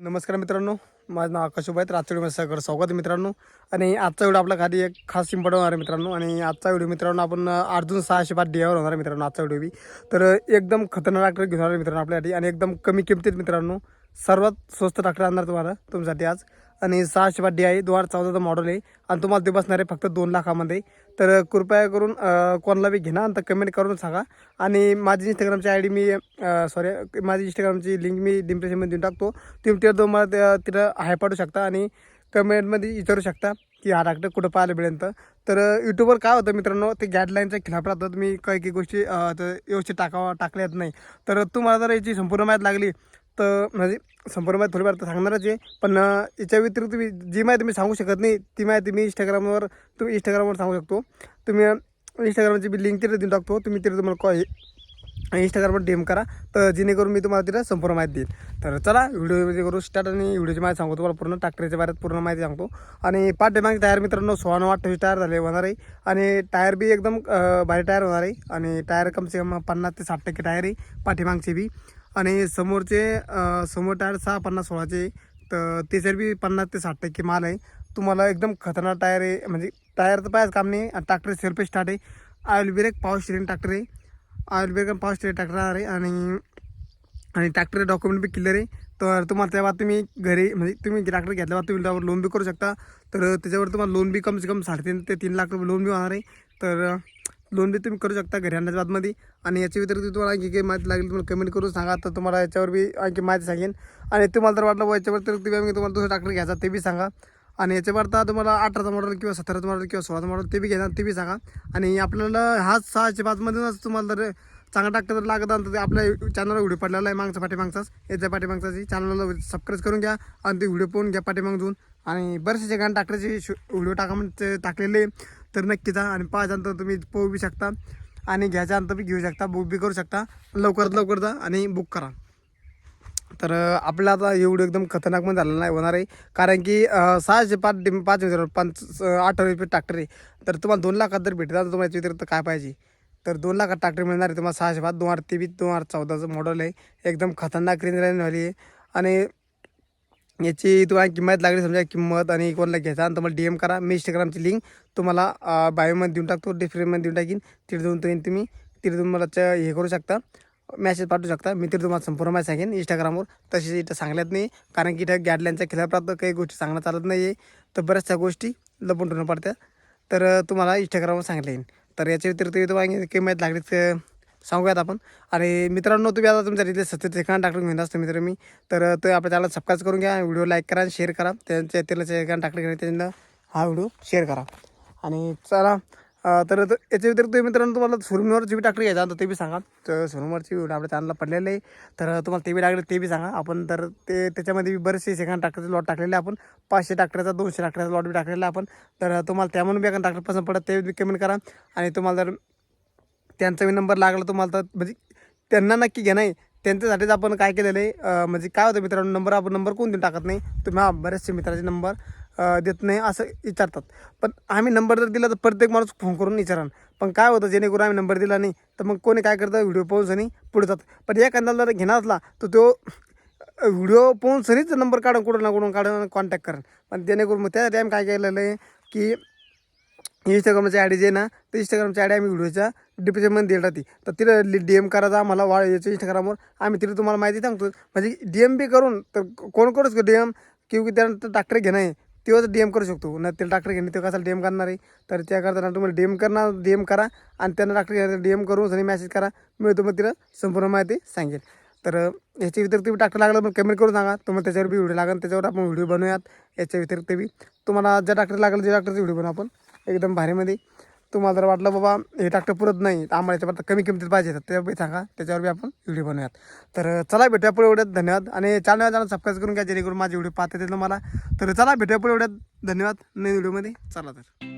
नमस्कार मित्रांनो माझं नाव आकाश उभा तर आजच्या व्हिडिओ सगळं स्वागत मित्रांनो. आणि आजचा व्हिडिओ आपला खाली एक खास इम्पॉर्टंट होणार आहे मित्रांनो. आणि आजचा व्हिडिओ मित्रांनो आपण अर्जुन सहाशे पाच डियावर होणार आहे मित्रांनो आजचा व्हिडिओ बी. तर एकदम खतरनाक घेऊन आले मित्रांनो आपल्यासाठी. आणि एकदम कमी किमतीत मित्रांनो सर्वात स्वस्त ट्रॅक्टर आणणार तुम्हाला तुमच्यासाठी आज. आणि सहाशे पाच डी आहे दोन हजार चौदाचं मॉडेल आहे. आणि तुम्हाला ते बसणार आहे फक्त दोन लाखामध्ये. तर कृपया करून कोणाला बी घेणार तर कमेंट करून सांगा. आणि माझी इंस्टाग्रामची आय डी मी सॉरी माझी इंस्टाग्रामची लिंक मी डिम्प्रेशनमध्ये देऊन टाकतो. तुम्ही तिथं तुम्हाला तिथं हाय पाठवू शकता. आणि कमेंटमध्ये विचारू शकता की हा ट्रॅक्टर कुठं पाहायला मिळेल तर. यूट्यूबवर काय होतं मित्रांनो ते गॅडलाईनच्या खिलाफ राहतात. मी काही काही गोष्टी तर व्यवस्थित टाकावा टाकल्या येत नाही. तर तुम्हाला जर याची संपूर्ण माहिती लागली तर म्हणजे संपूर्ण माहिती थोडीफार तर सांगणारच आहे. पण याच्या व्यतिरिक्त तुम्ही जी माहिती मी सांगू शकत नाही ती माहिती मी इंस्टाग्रामवर तुम्ही इंस्टाग्रामवर सांगू शकतो. तुम्ही इंस्टाग्रामची मी लिंक तिथे देऊन टाकतो. तुम्ही तिथे तुम्हाला कॉल इंस्टाग्रामवर डी करा. तर जेणेकरून मी तुम्हाला तिथं संपूर्ण माहिती देईल तर चला व्हिडिओमध्ये करू स्टार्ट आणि व्हिडिओची माहिती सांगतो तुम्हाला पूर्ण ट्रॅक्टरच्या बाहेर पूर्ण माहिती सांगतो. आणि पाठीमागे टायर मित्रांनो सोळा नऊ अठ्ठावीस टायर झाले होणार आहे. आणि टायर बी एकदम भारी टायर होणार आहे. आणि टायर कमसे कम पन्नास ते साठ टक्के टायर आहे पाठीमागचे बी. आणि समोरचे समोर टायर सहा पन्नास सोळाचे तर त्याच्यावर बी पन्नास ते साठ टक्के माल आहे. तुम्हाला एकदम खतरनाक टायर आहे. म्हणजे टायर तर पाहिजे काम नाही. ट्रॅक्टर सेल्फ स्टार्ट आहे. Oil brake power steering tractor आहे. ऑइल ब्रेक आणि स्टेरिंग ट्रॅक्टर आहे. आणि आणि ट्रॅक्टर डॉक्युमेंट बी क्लिअर आहे. तर तुम्हाला तेव्हा तुम्ही घरी म्हणजे तुम्ही ट्रॅक्टर घेतल्यावर तुम्ही त्यावर लोन बी करू शकता. तर त्याच्यावर तुम्हाला लोन बी कमसे कम साडेतीन ते तीन लाख रुपये लोन बी होणार आहे. तर लोन बी तुम्ही करू शकता घरी आणण्याच्या बादमध्ये. आणि याच्या व्यतिरिक्त तुम्हाला आणखी काही माहिती लागली तुम्हाला कमेंट करून सांगा. तर तुम्हाला याच्यावर बी आणखी माहिती सांगेन. आणि तुम्हाला जर वाटलं याच्या व्यतिरिक्त बी तुम्हाला दुसरा ट्रॅक्टर घ्यायचा ते बी सांगा. आणि याच्यावरता तुम्हाला अठराचा मॉडेल किंवा सतराचं मॉडेल किंवा सोळाचं मॉडेल ते बी घेणार ते बी सांगा. आणि आपल्याला हाच सहाशे पाचमधूनच तुम्हाला जर चांगला टाकतं तर लागत आणि ते आपल्या चॅनलवर व्हिडिओ पडलेला आहे. मागचा पाठीमागचाच. याच्या पाठीमागचाची. चॅनलला सबस्क्राईब करून घ्या. आणि ते व्हिडिओ पाहून घ्या पाठीमागून. आणि बरेचसे ठिकाणी ट्रॅक्टरचे शो व्हिडिओ टाका म्हणजे टाकलेले. तर नक्की जा आणि पाहिल्यानंतर तुम्ही पोहू बी शकता आणि घ्यायच्यानंतर बी घेऊ शकता बुक बी करू शकता. लवकरात लवकर जा आणि बुक करा. तर आपलं आपला आता एवढं एकदम खतरनाक म्हणजे पण झालं नाही होणार आहे. कारण की सहाशे पाच पाच हजार पाच अं, आठ रुपये ट्रॅक्टर आहे. तर तुम्हाला दोन लाखात जर भेटतात तर तुम्हाला याच्या व्यतिरिक्त काय पाहिजे? तर दोन लाखात ट्रॅक्टर मिळणार आहे तुम्हाला सहाशे पाच दोन हजार तेवीस दोन हजार चौदाचं मॉडेल आहे. एकदम खतरनाक रेंज लाईन आहे. आणि याची तुम्हाला किंमत लागली समजा किंमत आणि कोणाला घ्यायचा आणि तुम्हाला डी एम करा. मी इंस्टाग्रामची लिंक तुम्हाला बायोमध्ये देऊन टाकतो. डिस्क्रिप्शनमध्ये देऊन टाकीन. तिथे जाऊन तुम्ही तुम्ही तिथे तुम्ही मला च- हे करू शकता. मॅसेज पाठवू शकता. मी तिथे तुम्हाला संपूर्ण माहिती सांगेन इंस्टाग्रामवर तसेच इथं सांगल्यात नाही. कारण की इथं गॅडलाईनच्या खिलाफ काही गोष्टी सांगणं चालत नाही आहे तर बऱ्याचशा गोष्टी लपून ठेवणं पडत्या तर तुम्हाला इंस्टाग्रामवर सांगता येईल. तर याच्या व्यतिरिक्त तुम्हाला किंमत लागली तर सांगूयात आपण. आणि मित्रांनो तुम्ही आता तुमच्या तिथे सत्य ठिकाण टाकून घेऊन असतो मित्र मी तर ते आपल्या त्याला सबस्क्राईब करून घ्या व्हिडिओ लाईक करा आणि शेअर करा. त्यांच्या त्याला ठिकाण टाकले की त्यांना हा व्हिडिओ शेअर करा. आणि चला तर याच्या व्यतिरिक्त मित्रांनो तुम्हाला सुरमीवरची बी टाकली घ्यायचा तर ते बी सांगा. तर सुरमीवरची व्हिडिओ आपल्या चॅनलला पडलेले आहे तर तुम्हाला ते बी टाकले ते बी सांगा. आपण तर ते त्याच्यामध्ये बी बरेचसे सेकंड टाकण्याचे लॉट टाकलेले आपण. पाचशे टाकण्याचा दोनशे टाकण्याचा लॉट बी टाकलेला आपण. तर तुम्हाला त्यामधून बी एखादा टाकलं पसंत पडत ते बी कमेंट करा. आणि तुम्हाला जर त्यांचा मी नंबर लागला तुम्हाला तर म्हणजे त्यांना नक्की घ्या नाही. त्यांच्यासाठीच आपण काय केलेलं आहे म्हणजे काय होतं मित्रांनो नंबर आपण नंबर कोण देऊन टाकत नाही. तुम्ही हा बरेचसे मित्राचे नंबर देत नाही असं विचारतात. पण आम्ही नंबर जर दिला तर प्रत्येक माणूस फोन करून विचारा पण काय होतं जेणेकरून आम्ही नंबर दिला नाही तर मग कोणी काय करतं व्हिडिओ पाहून आणि पुढे जातं. पण एखाद्याला जर घेणार असला तर तो व्हिडिओ पाहून सनीच नंबर काढून कुठून ना कुठून काढून कॉन्टॅक्ट करेन. पण जेणेकरून मग त्यासाठी आम्ही काय केलेलं आहे की इंस्टाग्रामची आय जे ना तर इंस्टाग्रामची आय आम्ही व्हिडिओच्या डिप्रेशनमध्ये देत राहते तर तिथं डी एम करायचा आम्हाला वा याच्या इंस्टाग्रामवर आम्ही तिथे तुम्हाला माहिती सांगतो. म्हणजे डी एम बी करून तर कोण करूच डी एम किंवा त्यानंतर डॉक्टर घेणं आहे तेव्हाच डी एम करू शकतो. ना त्याला डॉक्टर घेणे ते कसा डी एम करणार आहे? तर त्याकरता तुम्हाला डी एम करणार डी एम करा आणि त्यांना डॉक्टर घेणार डी एम करून आणि मेसेज करा. मी तुम्हाला तिला संपूर्ण माहिती सांगेल. तर याच्या व्यतिरिक्त तुम्ही डॉक्टर लागलं पण कमेंट करून सांगा. तुम्हाला त्याच्यावर बी व्हिडिओ लागेल त्याच्यावर आपण व्हिडिओ बनवूयात. याच्या व्यतिरिक्त बी. तुम्हाला ज्या डॉक्टर लागलं त्या डॉक्टरचे व्हिडिओ बनवू आपण. एकदम भारीमध्ये. तुम्हाला जर वाटलं बाबा हे ट्रॅक्टर पुरत नाही तर आम्हाला याच्यावर कमी किमतीत पाहिजे तर ते बी सांगा. त्याच्यावर बी आपण व्हिडिओ बनवूयात. तर चला भेटूया पुढे एवढ्यात. धन्यवाद. आणि चॅनल जाणं सबस्क्राईब करून घ्या जेणेकरून माझे व्हिडिओ पाहता येतील मला तर चला भेटूया पुढे एवढ्यात. धन्यवाद. नवीन व्हिडिओमध्ये चला तर.